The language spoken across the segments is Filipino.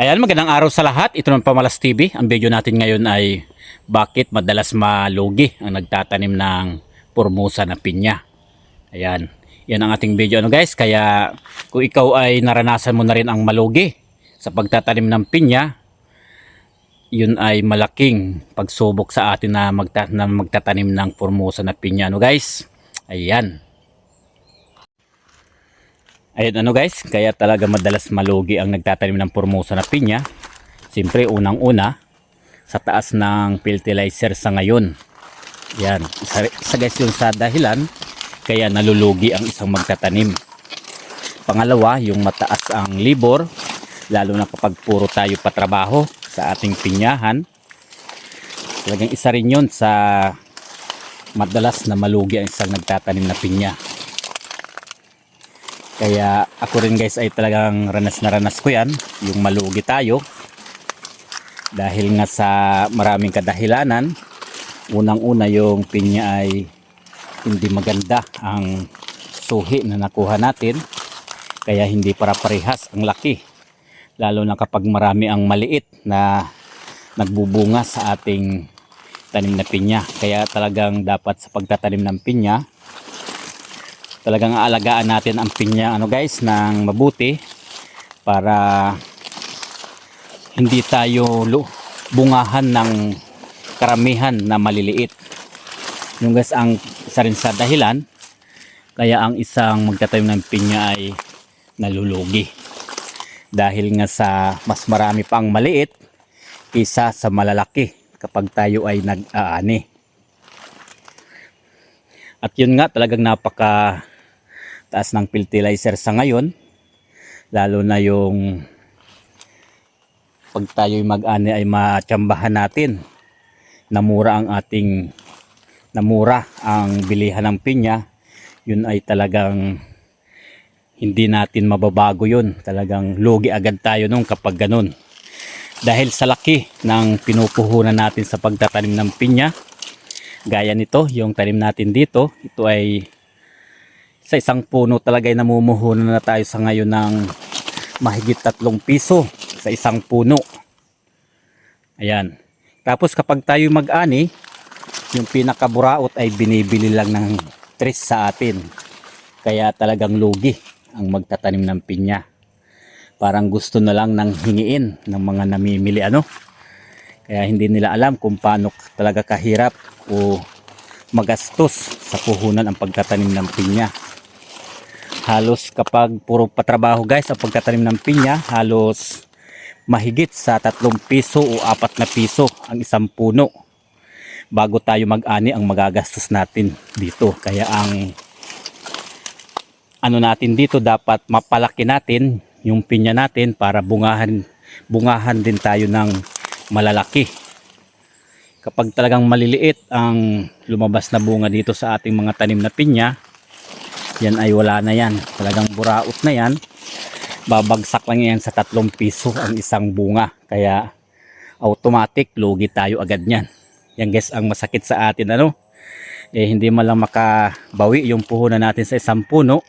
Ayan, magandang araw sa lahat. Ito ng Pamalas TV. Ang video natin ngayon ay bakit madalas malugi ang nagtatanim ng pormosa na pinya. Ayan, yan ang ating video ano guys. Kaya kung ikaw ay naranasan mo na rin ang malugi sa pagtatanim ng pinya, yun ay malaking pagsubok sa atin na, magta na magtatanim ng pormosa na pinya ano guys. Ayan. Ayun ano guys, kaya talaga madalas malugi ang nagtatanim ng formosa na pinya. Siyempre unang-una sa taas ng fertilizer sa ngayon. Yan, isa, isa guys yung sa dahilan kaya nalulugi ang isang magtatanim. Pangalawa, yung mataas ang libor, lalo na kapag puro tayo patrabaho sa ating pinyahan. Talagang isa rin yun sa madalas na malugi ang isang nagtatanim na pinya. Kaya ako rin guys ay talagang ranas na ranas ko yan, yung malugi tayo. Dahil nga sa maraming kadahilanan, unang-una yung pinya ay hindi maganda ang suhi na nakuha natin. Kaya hindi para parehas ang laki. Lalo na kapag marami ang maliit na nagbubunga sa ating tanim na pinya. Kaya talagang dapat sa pagtatanim ng pinya, talagang aalagaan natin ang pinya ano guys ng mabuti para hindi tayo bungahan ng karamihan na maliliit. Yung guys ang isa rin sa dahilan kaya ang isang magtatanim ng pinya ay nalulugi. Dahil nga sa mas marami pang maliit kisa sa malalaki kapag tayo ay nag-aani. At yun nga talagang napaka taas ng fertilizer sa ngayon. Lalo na yung pag tayo'y mag-ani ay matsambahan natin. Namura ang ating namura ang bilihan ng pinya. Yun ay talagang hindi natin mababago yun. Talagang lugi agad tayo nung kapag ganun. Dahil sa laki ng pinupuhunan natin sa pagtatanim ng pinya, gaya nito, yung tanim natin dito, ito ay sa isang puno talaga ay namumuhunan na tayo sa ngayon ng mahigit tatlong piso sa isang puno. Ayan. Tapos kapag tayo mag-ani, yung pinakaburaot ay binibili lang ng tres sa atin. Kaya talagang lugi ang magtatanim ng pinya. Parang gusto na lang ng hingiin ng mga namimili ano. Kaya hindi nila alam kung paano talaga kahirap o magastos sa puhunan ang pagtatanim ng pinya halos kapag puro patrabaho guys ang pagtatanim ng pinya halos mahigit sa tatlong piso o apat na piso ang isang puno. Bago tayo mag-ani ang magagastos natin dito. Kaya ang ano natin dito dapat mapalaki natin yung pinya natin para bungahan bungahan din tayo ng malalaki. Kapag talagang maliliit ang lumabas na bunga dito sa ating mga tanim na pinya yan ay wala na yan. Talagang buraot na yan. Babagsak lang yan sa tatlong piso ang isang bunga. Kaya automatic lugi tayo agad yan yan guys ang masakit sa atin ano? Eh hindi man lang makabawi yung puhunan natin sa isang puno.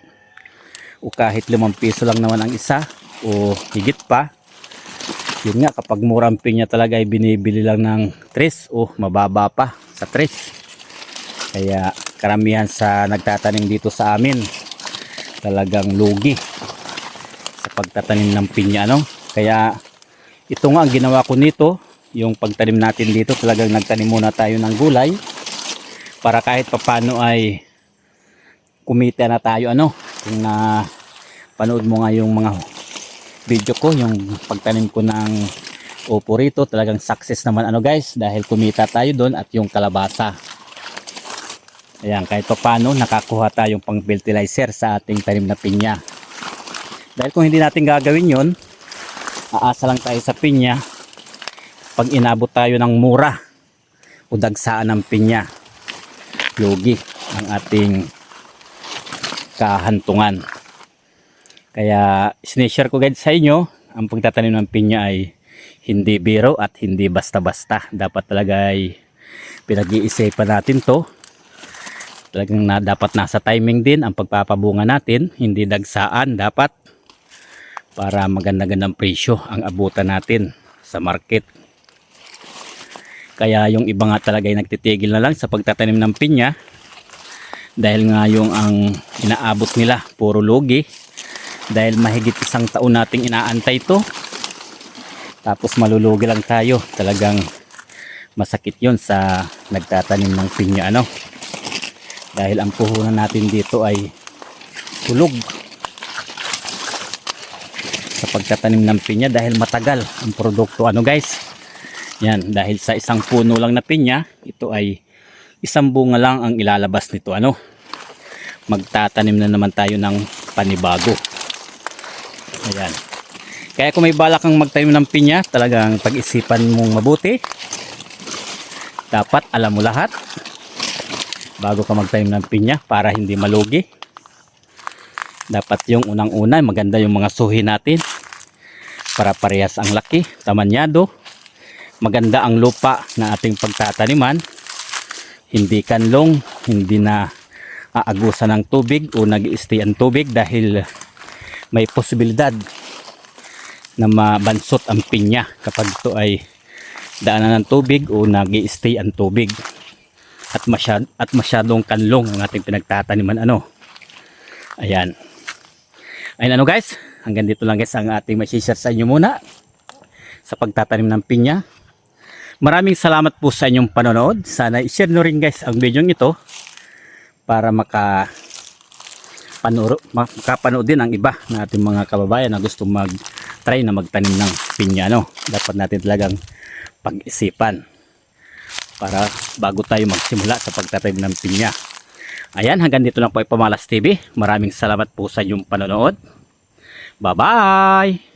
O kahit limang piso lang naman ang isa o higit pa. Yun nga kapag murang pinya talaga ay binibili lang ng 3 o mababa pa sa 3 kaya karamihan sa nagtatanim dito sa amin. Talagang lugi sa pagtatanim ng pinya no? Kaya ito nga ang ginawa ko nito. Yung pagtanim natin dito talagang nagtanim muna tayo ng gulay para kahit papano ay kumita na tayo ano? Kung na panood mo nga yung mga video ko yung pagtanim ko ng upo rito talagang success naman ano guys? Dahil kumita tayo doon at yung kalabasa Ayan, kahit pa paano nakakuha tayong pang fertilizer sa ating tanim na pinya. Dahil kung hindi natin gagawin yon, aasa lang tayo sa pinya pag inabot tayo ng mura o dagsaan ng pinya. Lugi ang ating kahantungan. Kaya sinishare ko guys sa inyo, ang pagtatanim ng pinya ay hindi biro at hindi basta-basta. Dapat talaga ay pinag-iisipan natin to talagang na, dapat nasa timing din ang pagpapabunga natin. Hindi dagsaan dapat para maganda-gandang presyo ang abutan natin sa market. Kaya yung iba nga talaga ay nagtitigil na lang sa pagtatanim ng pinya dahil nga yung ang inaabot nila puro lugi. Dahil mahigit isang taon nating inaantay ito tapos malulugi lang tayo. Talagang masakit yon sa nagtatanim ng pinya ano dahil ang puhunan natin dito ay tulog. Sa pagtatanim ng pinya dahil matagal ang produkto. Ano guys? Yan dahil sa isang puno lang na pinya ito ay isang bunga lang ang ilalabas nito. Ano? Magtatanim na naman tayo ng panibago. Ayan. Kaya kung may balak kang magtanim ng pinya talagang pag-isipan mong mabuti. Dapat alam mo lahat bago ka magtanim ng pinya para hindi malugi. Dapat yung unang-una maganda yung mga suhi natin. Para parehas ang laki tamanyado. Maganda ang lupa na ating pagtataniman. Hindi kanlong hindi na aagusan ng tubig o nag stay ang tubig dahil may posibilidad na mabansot ang pinya kapag ito ay daanan ng tubig o nag stay ang tubig at masyad at masyadong kanlong ang ating pinagtataniman ano? Ayan. Ayun ano guys? Hanggang dito lang guys ang ating masishare sa inyo muna sa pagtatanim ng pinya. Maraming salamat po sa inyong panonood. Sana i-share nyo rin guys ang video ito para maka panuro, makapanood din ang iba na ating mga kababayan na gusto mag try na magtanim ng pinya no dapat natin talagang pag-isipan para bago tayo magsimula sa pagtatanim ng pinya ayan hanggang dito lang po ay Pamalas TV maraming salamat po sa inyong panonood. Bye bye